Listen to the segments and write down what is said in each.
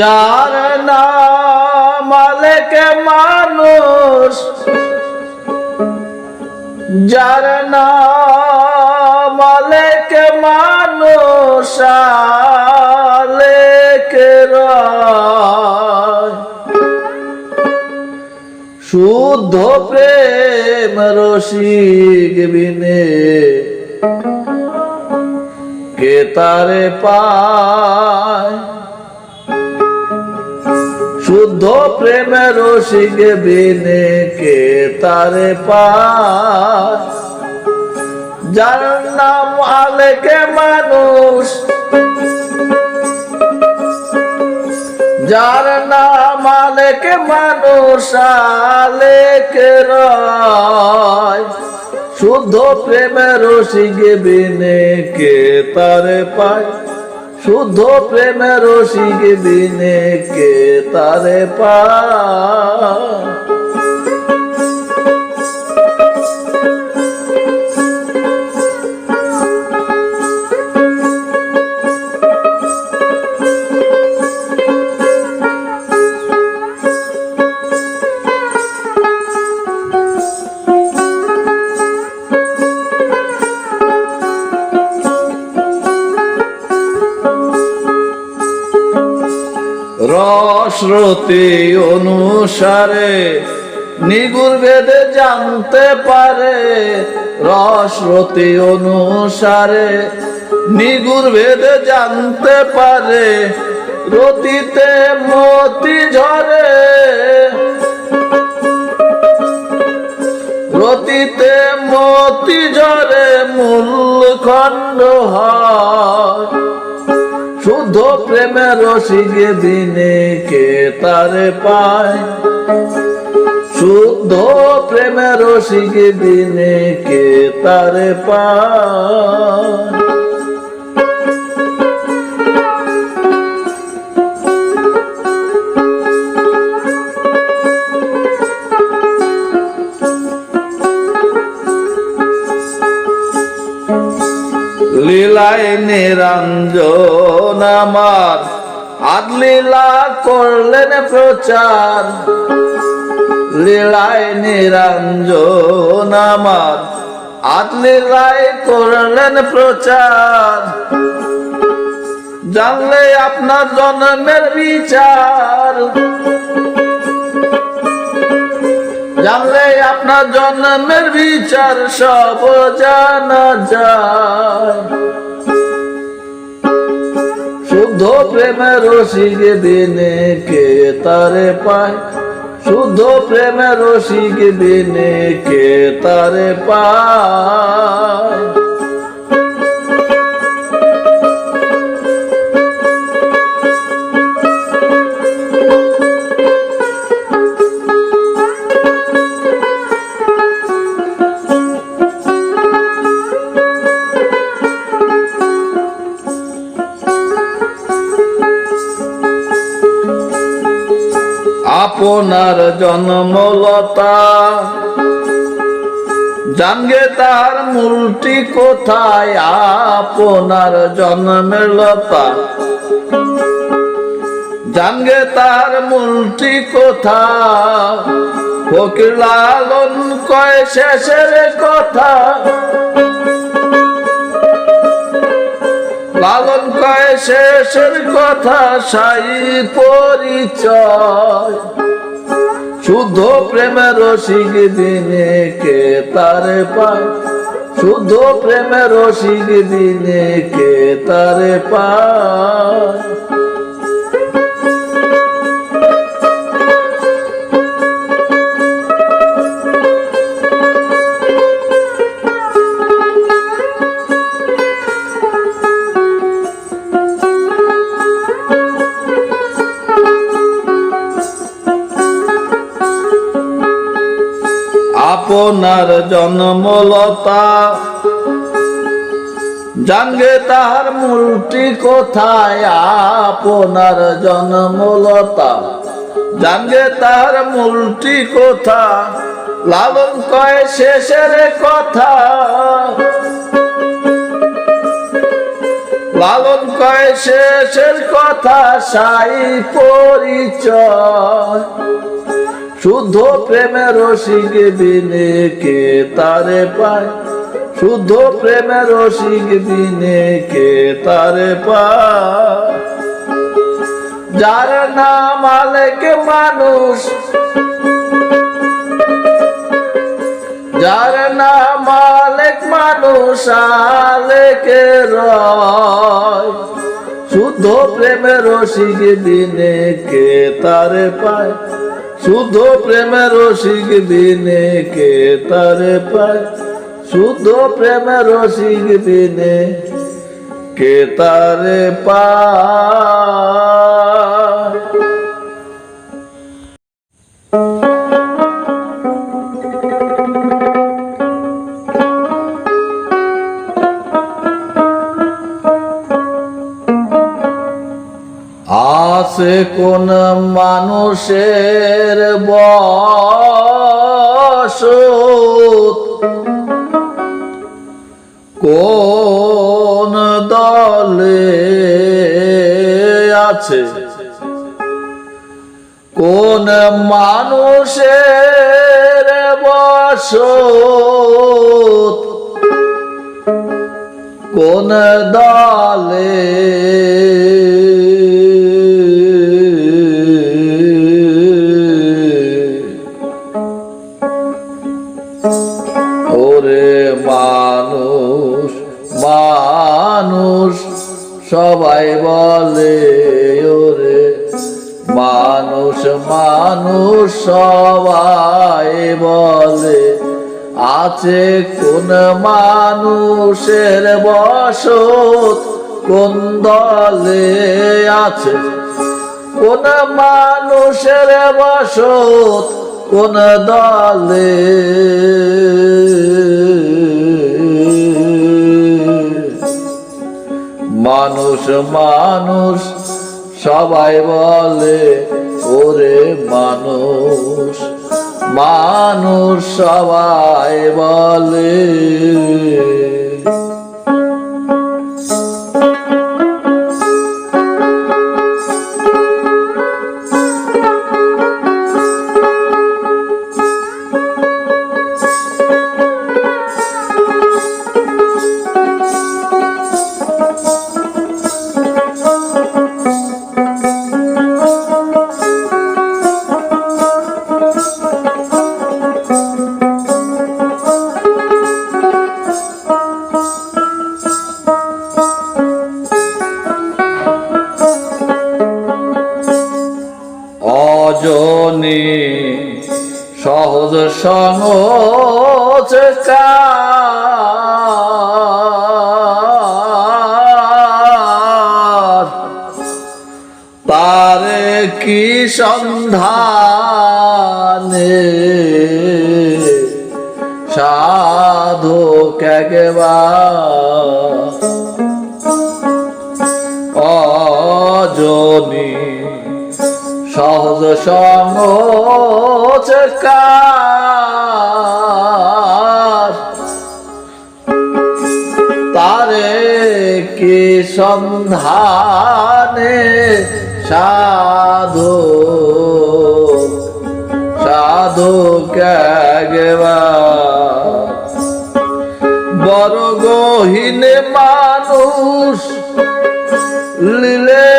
যার নাম মালেকে মানুষ, যার নাম মালেকে মানুষ শুদ্ধ প্রেম রসিক বিনে, কে তারে পায়? শুদ্ধ প্রেমের রসিক বিনে কে তারে পায় যার নাম আলেকে মানুষ। যার নাম আলেকে মানুষ, আলেকে রয়। শুদ্ধ প্রেমের রসিক বিনে কে তারে পায়? শুদ্ধ প্রেমের রসিক বিনে কে তারে পায় রসরতি অনুসারে নিগুর ভেদে জানতে পারে। রসরতি অনুসারে নিগুর ভেদে জানতে পারে। রতিতে মতি ঝরে। রতিতে মতি ঝরে মূল খণ্ড হয়। শুদ্ধ প্রেমের রসিকে দিনে কে তারে পায়? শুদ্ধ প্রেমের রসিকে দিনে কে তারে পায়? লীলায় নিরঞ্জন আমার আদলীলা করলেন প্রচার। লীলায় নিরঞ্জন আমার আদলীলায় করলেন প্রচার। জানলে আপনার জন্মের বিচার। জানলে আপনার জন্মের বিচার সব জানা যায়। শুদ্ধ প্রেমের রসিক দিনে কে তারে পায়? শুদ্ধ প্রেমের রসিক দিনে কে তারে পায়? আপনার জন্মলতা। জানগে তার মূলটি কোথায়? আপনার জন্মের লতা জানগে তার মূলটি কোথা ফকির লালন কয় শেষের কথা। লালন কয় শেষের কথা, সাই পরিচয়। শুদ্ধ প্রেমের রসিক দিনে কে তারে পায়? শুদ্ধ প্রেমের রসিক দিনে কে তারে পায়? আপনার জন্মলতা। জানগে তার মূলটি কোথায়, আপনার জন্মলতা। জানগে তার মূলটি কোথা লালন কয় শেষের কথা। লালন কয় শেষের কথা, সাই পরিচয়। শুদ্ধ প্রেমের রসিক বিনে কে তারে পায়? শুদ্ধ প্রেমের রসিক বিনে কে তারে পায়? যার নাম আলেক মানুষ, যার নাম আলেক মানুষ আলেকে রয়। শুদ্ধ প্রেমের রসিক দিনে কে তারে পায়? শুদ্ধ প্রেমের রসিক দিনে কে তারে পায়? শুদ্ধ প্রেমের রসিক দিনে কে তারে পায়? আছে কোন মানুষের কোন দলে আছে? কোন মানুষের বসত? কোন দলে সবাই বলে, ওরে মানুষ মানুষ সবাই বলে, আছে কোন মানুষের বসত, কোন দলে আছে? কোন মানুষের বসত, কোন দলে মানুষ মানুষ সবাই বলে ওরে মানুষ। মানুষ সবাই বলে। সমোচকার তারে কি সন্ধানে সাধু? সাধু কেগেবা বড় গহীনে মানুষ লিলে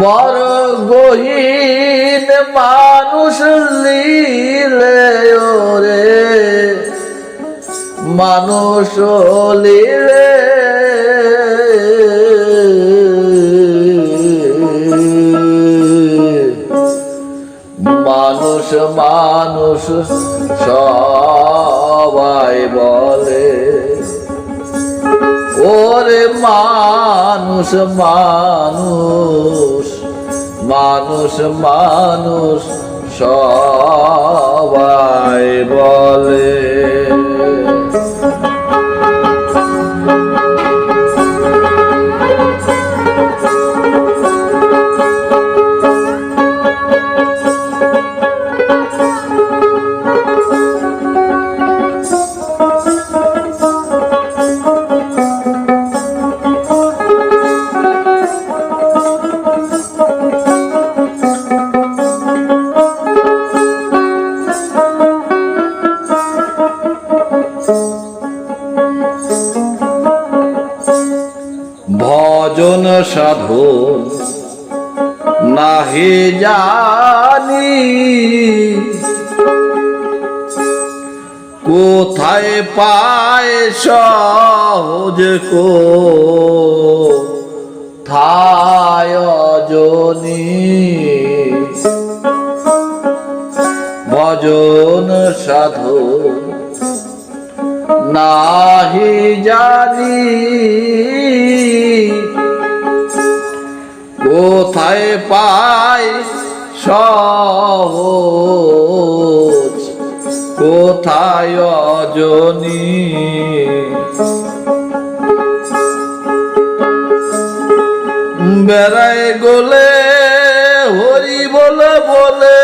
বড় গহীন মানুষ লিলে ওরে। মানুষ লিলে। মানুষ মানুষ সবাই বলে ওরে মানুষ মানুষ। মানুষ মানুষ সবাই বলে। কো থায় জনি ভজন সাধু নাহি জানি কোথায় পায় সহজ কোথায় অজনী। বেড়ায় গোলে হরি বলে বলে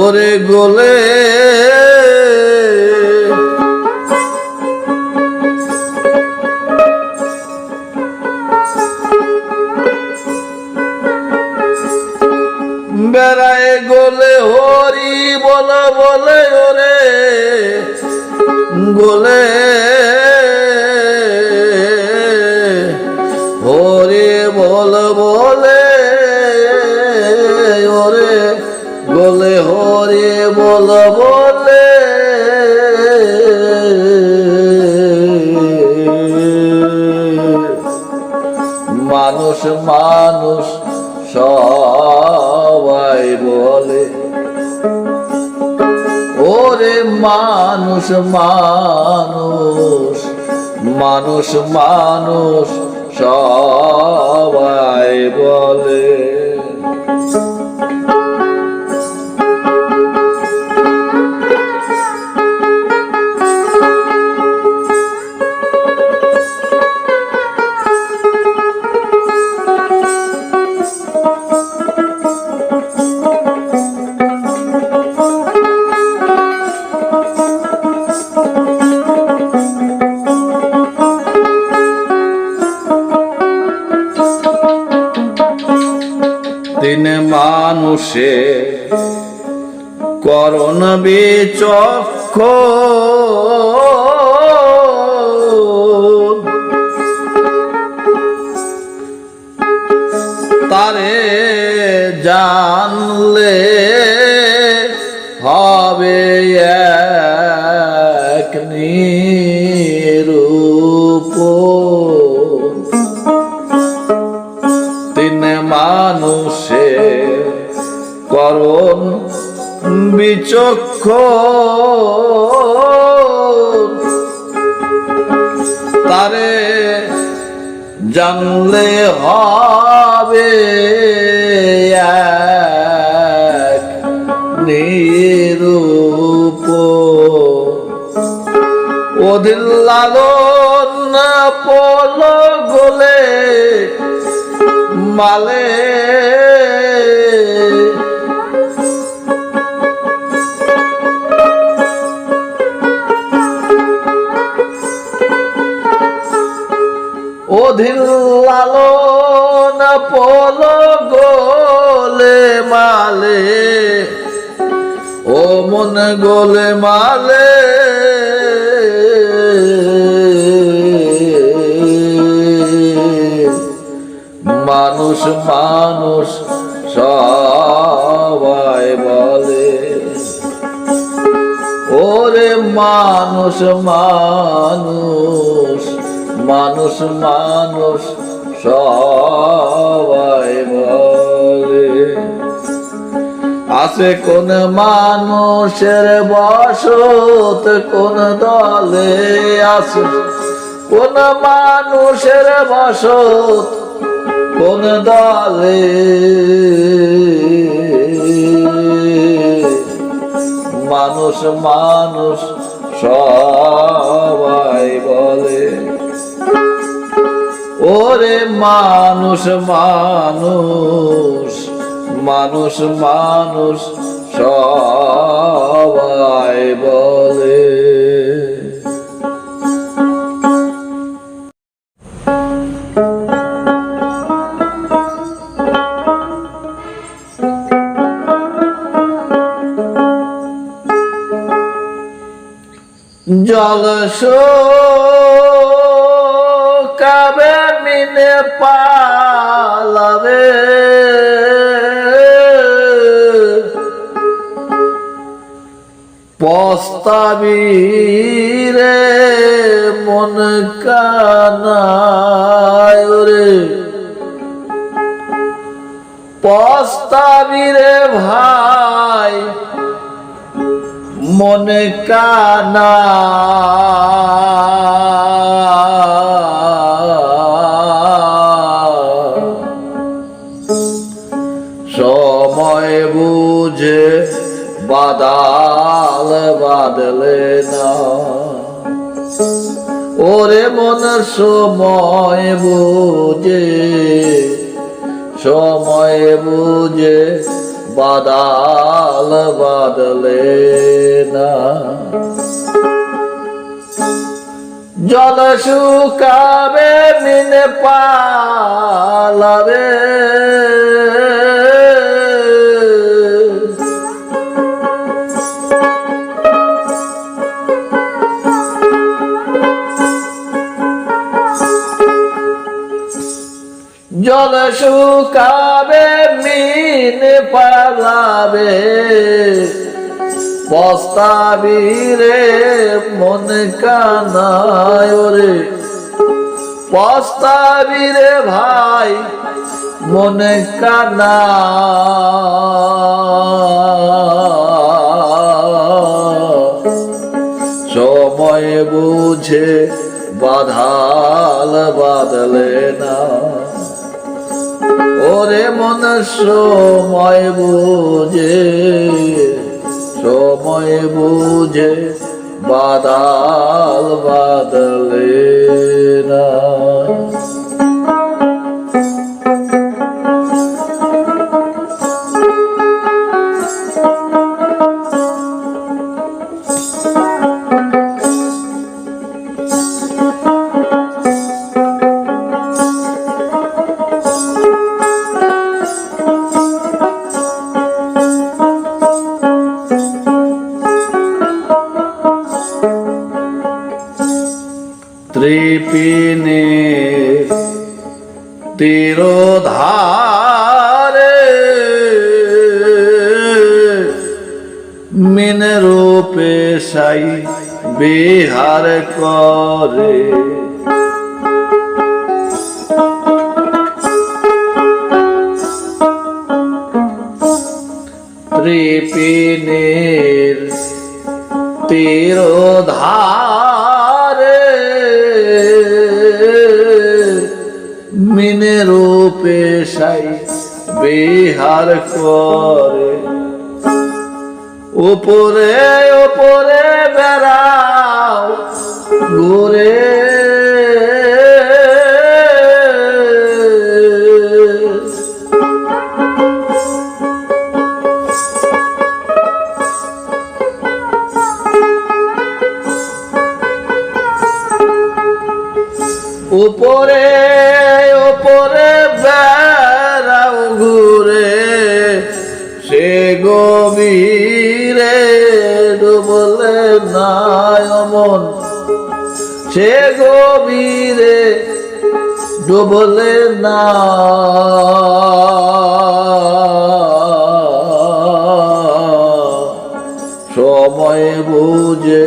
ওরে গোলে। বেড়ায় গোলে হরি বলে বলে ওরে গোলে। বল। মানুষ মানুষ সবাই বলে। ওরে মানুষ মানুষ মানুষ মানুষ সবাই বলে। করণ বিচক্ষ তারে জানলে বিচক্ষ তারে জানলে হবে নিরূপ। ওদিন লালন পল গোলে মালে অধীর লালন পল গোলে মালে, ও মন গোলে মালে। মানুষ মানুষ সবাই বলে, ওরে মানুষ মানুষ। মানুষ মানুষ সবাই বলে আছে কোন মানুষের বসত, কোন দলে আছে। কোন মানুষের বসত, কোন দলে মানুষ মানুষ সবাই বলে। ওরে মানুষ মানুষ মানুষ মানুষ সবাই বলে। জল দিলে পালাবে। পস্তাবি রে মন কানায়রে পস্তাবি রে ভাই মন কানা বুঝে বাদাল বাদলে না। ওরে মন সময় বুঝে সময় বুঝে বাদাল বাদলে না। জল শুকাবে মিনে পালাবে। শুকাবে মিন পালাবে। পস্তাবি রে মন কানায় রে পস্তাবি রে ভাই মন কানা সময় বুঝে বাধাল বাদলে না। ওরে মন সময় বুঝে সময় বুঝে বাদাল বাদলে না। ত্রিপিনের তীরধারে মিনে রূপে সাই বিহার করে। উপরে উপরে বেড়াও ঘুরে উপরে উপরে বেড়াও ঘুরে, সে গভীরে ডুবলে নাই মন সে গভীরে ডুবলে না সময় বুঝে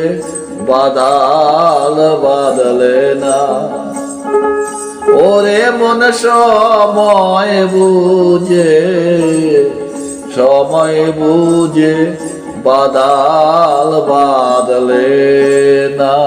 বাদাল বাদলে না। ওরে মন সময় বুঝে সময় বুঝে বাদাল বাদলে না।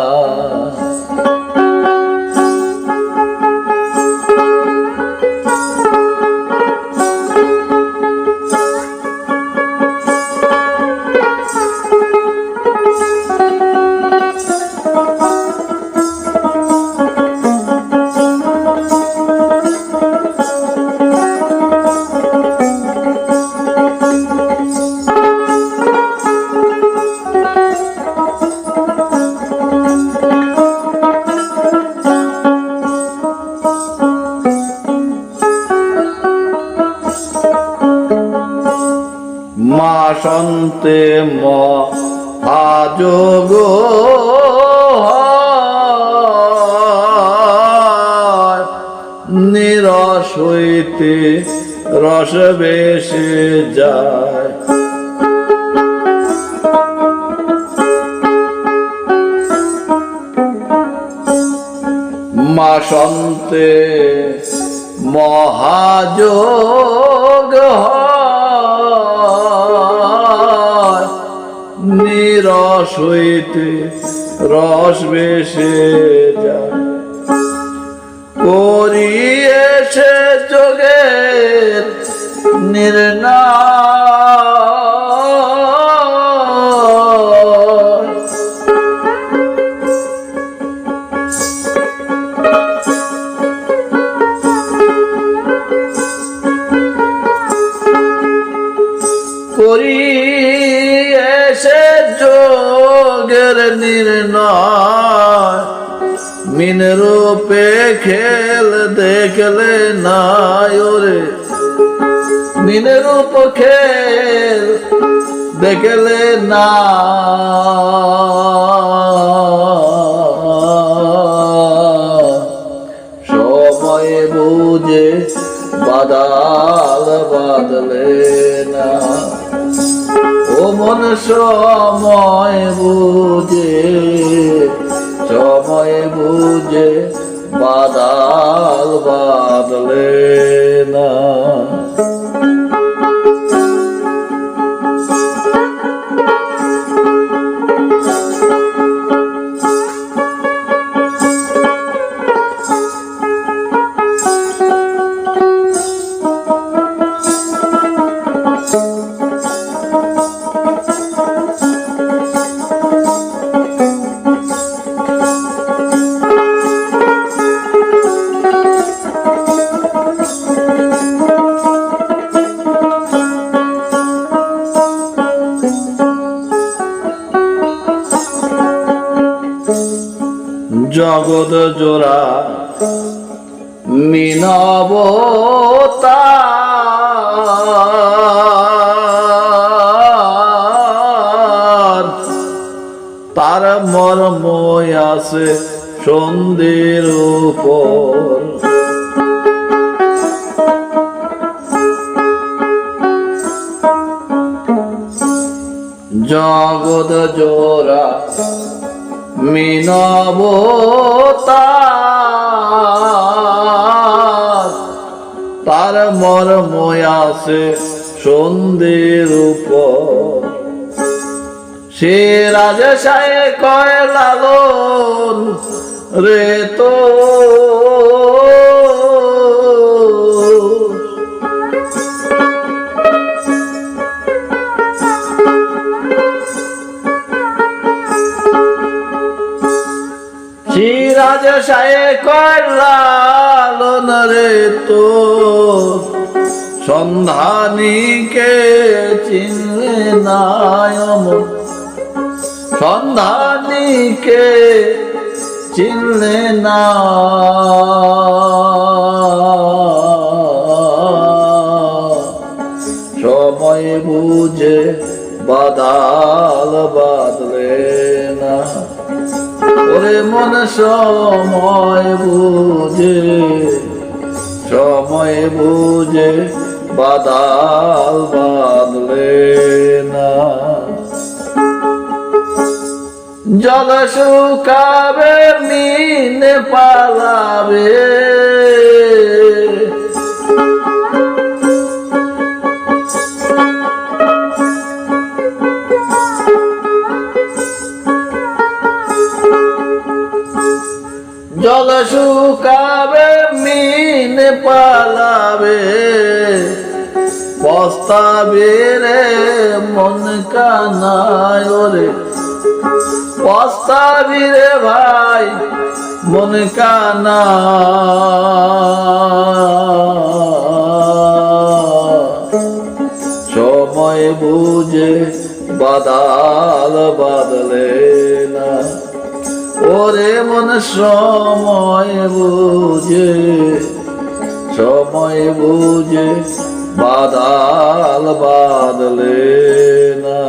মাসন্তে মহাযোগ হয়। নিরস হইতে রস বেশে যায়। করিয়েছে যোগের নির্ণয় নির্ণয় মিন রূপে খেল দেখলে নাই ওরে। মিন রূপ খেল দেখলে না সময় বুঝে বাদাল বাদলে না। মন সময় বুঝে সময় বুঝে বাদাল বাদলে না। জগৎ জোড়া মিনবতার তার। মর্ময় আছে সন্ধ্যের উপর। সে রাজশায় কয় লালন রে তো সিরাজ করলালন রে তো। সন্ধানীকে চিনলে নায়ম। সন্ধানীকে চিনলে না। সময় বুঝে বাদাল বাদলে না। ওরে মন সময় বুঝে সময় বুঝে বাদাল বাদলে না। জল শুকাবে মিনে পালাবে শুকাবে, মিন পালাবে। পস্তাবে রে মন কানায় ওরে। পস্তাবি রে ভাই, মন কানা সময় বুঝে বাদাল বাদলে না। ওরে মন সময় বুঝে সময় বুঝে বাদাল বাদলে না।